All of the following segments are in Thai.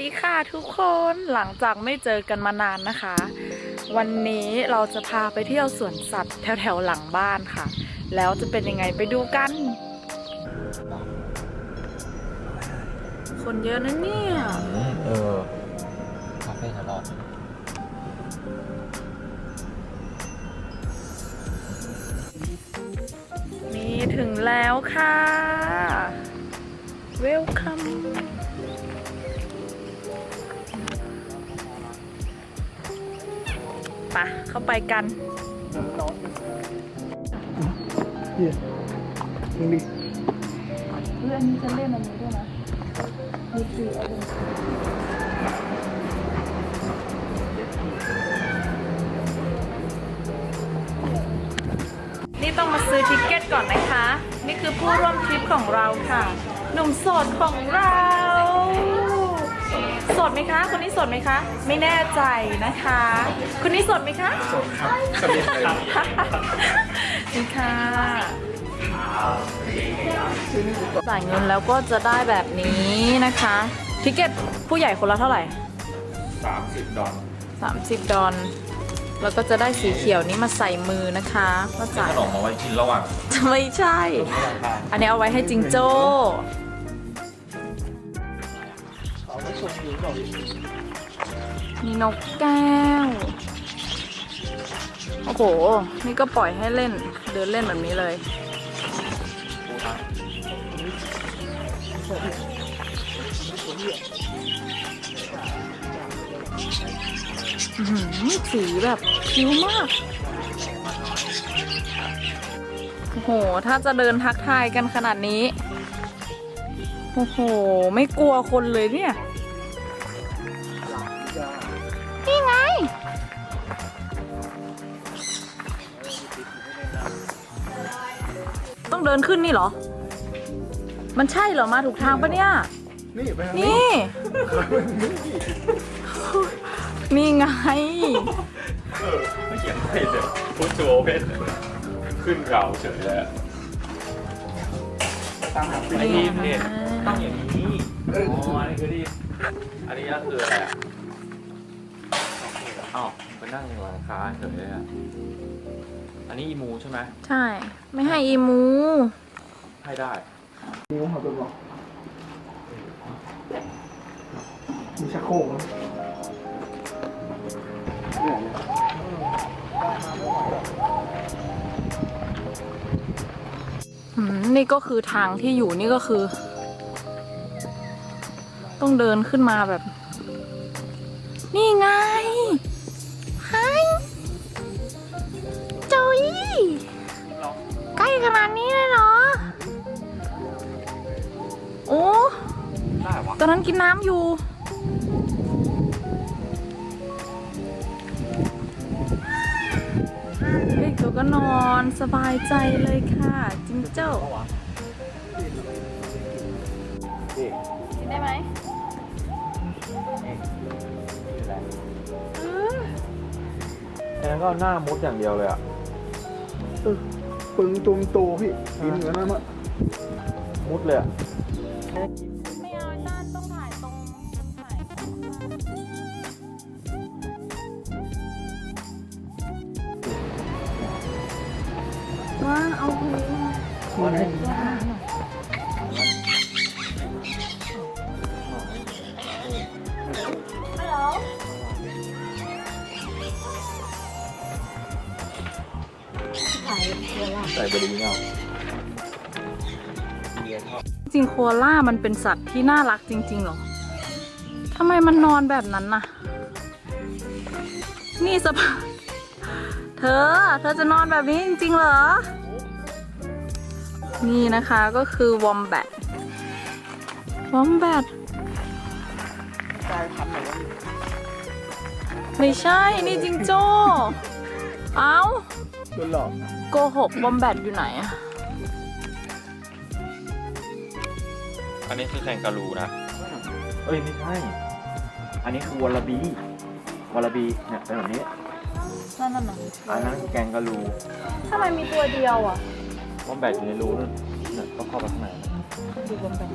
ดีค่ะทุกคนหลังจากไม่เจอกันมานานนะคะ วันนี้เราจะพาไปเที่ยวสวนสัตว์แถวๆหลังบ้านค่ะ แล้วจะเป็นยังไงไปดูกัน คนเยอะนะเนี่ยเออคาเฟ่ทะเลาะนี่ถึงแล้วค่ะ Welcome ปะเข้าไปกันเนี่ยมึงดิเพื่อนนี้จะเล่นอันนี้ด้วยนะมีคือะไรนี่ต้องมาซื้อทิกเก็ตก่อนนะคะ นี่คือผู้ร่วมทริปของเราค่ะ หนุ่มโสดของเรา สดไหมคะ คนนี้โสดไหมคะ ไม่แน่ใจนะคะ คนนี้โสดไหมคะสดครับสวัสดีครับนี่ค่ะจ่ายเงินแล้วก็จะได้แบบนี้นะคะทิเก็ตผู้ใหญ่คนละเท่าไหร่สามสิบดอล30 ดอลแล้วก็จะได้สีเขียวนี้มาใส่มือนะคะก็ขจ่ายนมมาไว้กินระหว่างไม่ใช่ อันนี้เอาไว้ให้จิงโจ้ ไม่ชมอยู่หรอกมีนกแก้ว โอ้โห นี่ก็ปล่อยให้เล่น เดินเล่นแบบนี้เลย อื้อหือสีแบบคิ้วมาก โอ้โห ถ้าจะเดินทักทายกันขนาดนี้ โอ้โห ไม่กลัวคนเลยเนี่ย ต้องเดินขึ้นนี่เหรอ มันใช่เหรอมาถูกทางปะเนี่ย นี่ไปทางนี้นี่ไงไม่เขียนเพจเลยพูดโจเพจขึ้นเราเฉยเลยตามหาฟิไอ้ลินี่เนี่ยตั้งอย่างนี้อ๋ออันนี้คือที่อันนี้ก็คืออะไรอะ อ้าวมันนั่งอยู่หลังคาเฉยเลยอะ อันนี้อีมูใช่ไหมใช่ ไม่ให้อีมู ให้ได้ นิ้วเขาตัวบอกมีชักโครกนะเนี่ยเนี่ยอืมนี่ก็คือทางที่อยู่นี่ก็คือ ต้องเดินขึ้นมาแบบ นี่ไง ตอนนั้นกินน้ำอยู่ เด็กตัวก็นอนสบายใจเลยค่ะ จิงเจ้านี่กินได้ไหมแค่นั้นก็หน้ามุดอย่างเดียวเลยอะเออปึงตุมโตพี่กินเหมือนนั้นอะมุดเลยอะไม่ เอาต้านต้องถ่ายตรงถ่ายว่าเอาคนนี้มามันให้ฮัลโหลใส่บรีเนาะเรียนชอบ จริงโคอาล่ามันเป็นสัตว์ที่น่ารักจริงๆหรอทำไมมันนอนแบบนั้นน่ะ นี่สภาพเธอ เธอจะนอนแบบนี้จริงๆเหรอ นี่นะคะก็คือวอมแบทวอมแบทกลายพันธุ์เลยไม่ใช่ นี่จิงโจ้ เอ้าโดนหลอกโกหกวอมแบทอยู่ไหนอะ อันนี้คือแคนการูนะ เอ้ยไม่ใช่ อันนี้คือวอลลาบีวอลลาบีเนี่ยเป็นแบบนี้ นั่นน่ะอันนั้นคือแกงกะรูทำไมมีตัวเดียวอะวอมแบตอยู่ในรูนั่นเนี่ยต้องเข้าไปข้างในดูวอมแบท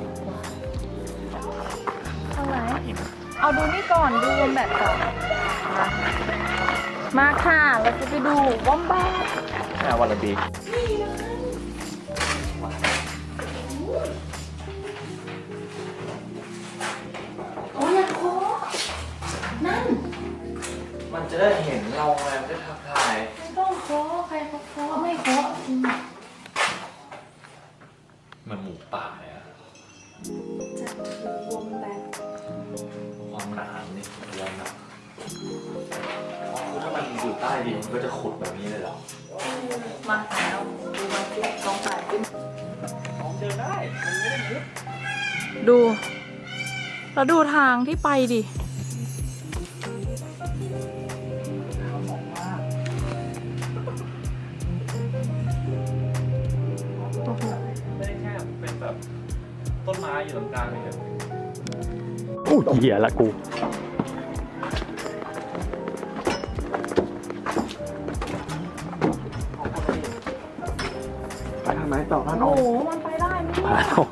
ข้างไหนหินเอาดูนี่ก่อนดูวอมแบทก่อนมามาค่ะเราจะไปดูวอมแบทแม่วอลลาบี จะได้เห็นเราไงมันจะทักทาย ไม่ต้องโคใครเขาโคไม่โคจริงมันหมูป่าเลยอะจะดูวอมแบทความหนานี่รวมนะอ๋อคือถ้ามันอยู่ใต้ดินมันก็จะขุดแบบนี้เลยเหรอ มาแล้วดูมาสิลองถ่ายขึ้นเดินได้ มันไม่ได้ยึดดู แล้วดูทางที่ไปดิ อยู่ตรงกลางเลยอู้เหี้ยละกูไปทางไหนต่อท่านอโอ้อกโหมันไปได้ไหมเนี่ย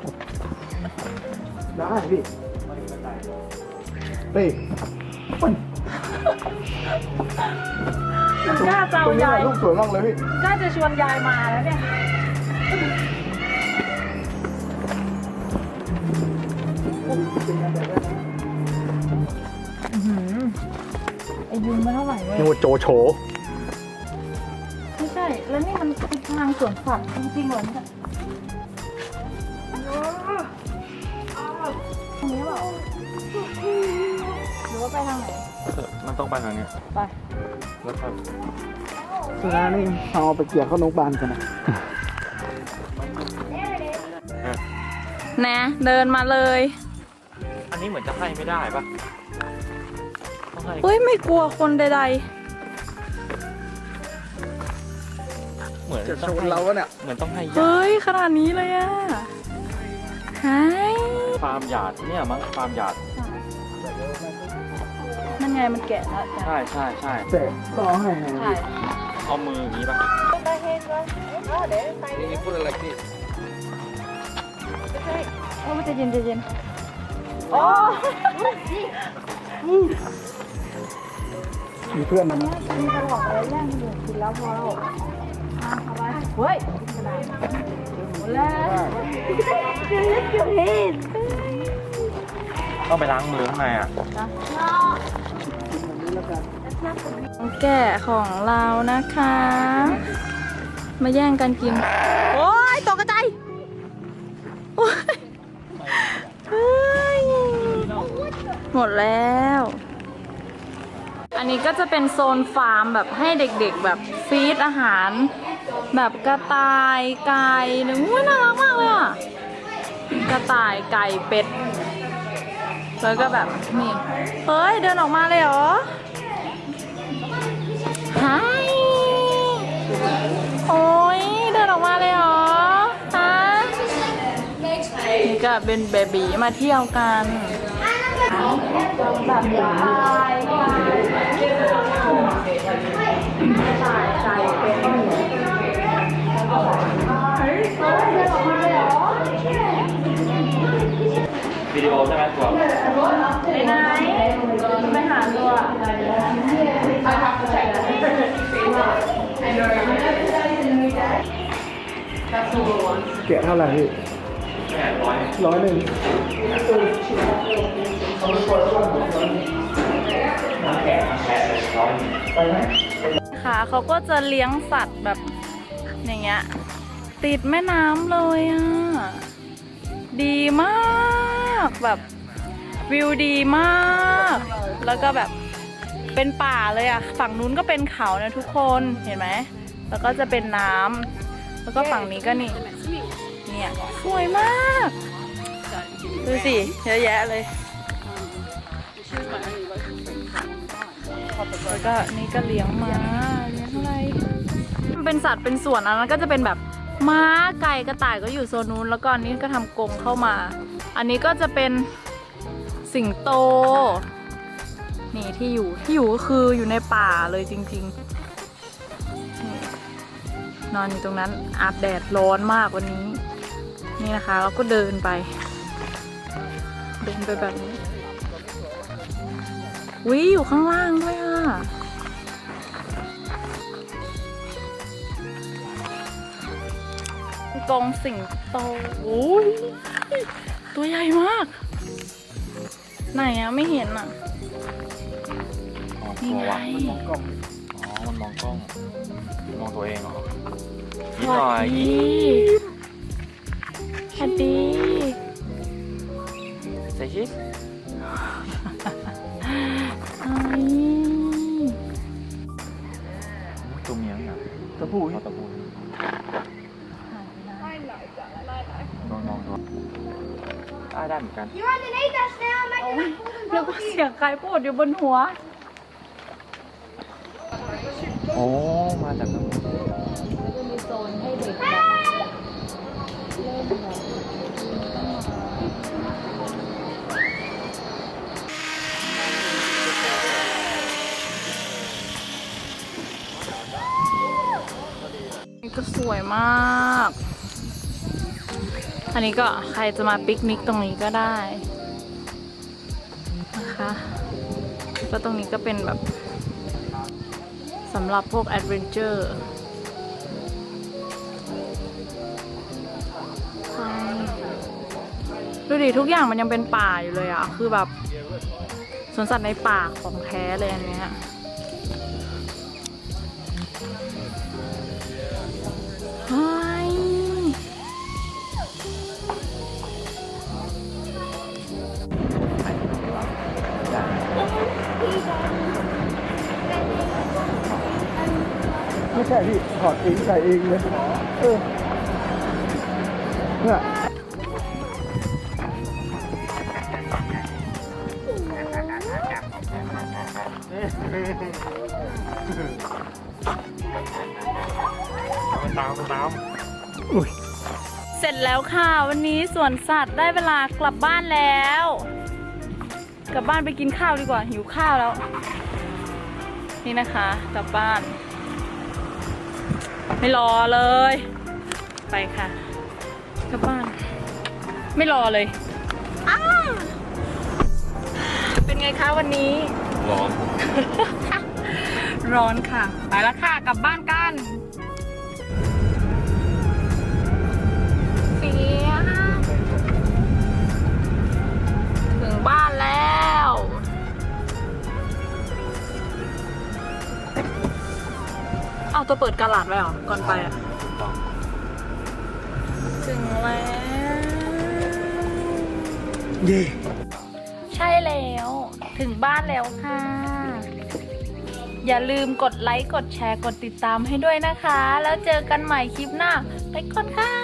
ได้พี่เฮ้ยมันมันกล้าจะตรเอางนี้ยายถ่ายรูปสวยมากเลยพี่กล้าจะชวนยายมาแล้วเนี่ย ไอายุงไม่เท่าไหร่เลยนี่ว่าโจโฉไม่ใช่ แล้วนี่มันคือทางสวนสัตว์จริงๆเหรอเนี่ยตรงนี้เปล่าหรือว่าไปทางไหน มันต้องไปทางเนี้ยไป แล้วก็สุดานี่เอาไปเกี่ยวเข้านกบานกันนะนะ เดินมาเลยอั นนี้เหมือนจะให้ไม่ได้ปะต้องให้เฮ้ยไม่กลัวคนใดเหมือนจะชต้องนให้เราวะเนี่ยเหมือนต้องให้ๆ ยาเฮ้ยขนาดนี้เลยอะหายฟาร์มหยาดเนี่ยมั้งฟาร์มหยาดนั่นไงมันแกะแล้วจ้ะใช่ใช่ใช่แต่ต้องเอาให้ไงถ่ายเอามืออย่างนี้ปะนี่พูดอะไรนี่โอ้มันจะเย็นจะเย็น โอ้มีเพื่อนนะเนี่ยกินตลอดเลยแย่งคนอื่นกินแล้วพอแล้วอะเอาไปเฮ้ยกินกระดาษหมดแล้วต้องไปล้างมือข้างในอะแก่ของเรานะคะ มาแย่งกันกิน โอ้ หมดแล้ว อันนี้ก็จะเป็นโซนฟาร์มแบบให้เด็กๆแบบฟีดอาหาร แบบกระต่ายไก่หนึ่งอุ้ยน่ารักมากเลยอะ กระต่ายไก่เป็ด แล้วก็แบบนี่เฮ้ยเดินออกมาเลยเหรอฮายโอ้ยเดินออกมาเลยเหรอฮะนี่ก็เป็นเบบีมาเที่ยวกัน แบบตายตายใจเป็นเฮ้ยเดินออกมาเลยเหรอวิดีโอใช่ไหมตัวไปไหนไปหาตัวแกะเท่าไหร่พี่แป ดร้อยร้อยหนึ่งแกะแกะร้อยไปไหมค่ะเขาก็จะเลี้ยงสัตว์แบบอย่างเงี้ยติดแม่น้ำเลยอะ ดีมากแบบวิวดีมาก แล้วก็แบบเป็นป่าเลยอะ ฝั่งนู้นก็เป็นเขานะทุกคนเห็นไหม แล้วก็จะเป็นน้ำแล้วก็ฝั่งนี้ก็นี่เนี่ยสวยมาก ดูสิเยอะแยะเลย แล้วก็นี่ก็เลี้ยงม้าเลี้ยงอะไรมันเป็นสัตว์เป็นส่วนอันนั้นก็จะเป็นแบบม้าไก่กระต่ายก็อยู่โซนนู้นแล้วก็อันนี้ก็ทำกรงเข้ามา อันนี้ก็จะเป็นสิงโต นี่ที่อยู่ที่อยู่ก็คืออยู่ในป่าเลยจริง ๆนี่นอนอยู่ตรงนั้นอาบแดดร้อนมากวันนี้ นี่นะคะเราก็เดินไป เดินไปแบบนี้ วิอยู่ข้างล่างด้วยอะกรงสิงโตโอ้ยตัวใหญ่มาก ไหนอะไม่เห็นอะอ๋อนี่ตัวไงวะมองกล้อง อ๋อ มันมองกล้อง มองตัวเองเหรอสยิ้มหวัน่อสยดีสวัสดีใส่ชิสไอ้ ตัวเมียเนี่ยตะพูเอาตะปูลองลองดูได้ได้เหมือนกันแล้วก็เสียงใครพูดอยู่บนหัว โอ้ มาจากตรง นนี้ก็ใครจะมาปิกนิกตรงนี้ก็ได้นะคะแล้วตรงนี้ก็เป็นแบบสำหรับพวกแอดเวนเจอร์ดูดิทุกอย่างมันยังเป็นป่าอยู่เลยอะคือแบบสวนสัตว์ในป่าของแท้เลยอันเนี้ย ช่พี่ถอดเองใส่เองเลยเออเนี่ยนตามมันตามเสร็จแล้วค่ะ วันนี้สวนสัตว์ได้เวลากลับบ้านแล้ว กลับบ้านไปกินข้าวดีกว่าหิวข้าวแล้ว นี่นะคะ กลับบ้าน ไม่รอเลย ไปค่ะกลับบ้าน ไม่รอเลยอ้าวเป็นไงคะวันนี้ ร้อน ร้อนค่ะ ไปแล้วค่ะกลับบ้านกันเสียถึงบ้านแล้ว เอาตัวเปิดกระหลาดไว้เหรอ ก่อนไปอะ ถึงแล้ว เย่ใช่แล้ว ถึงบ้านแล้วค่ะ อย่าลืมกดไลค์ กดแชร์ กดติดตามให้ด้วยนะคะ แล้วเจอกันใหม่คลิปหน้า ไปก่อนค่ะ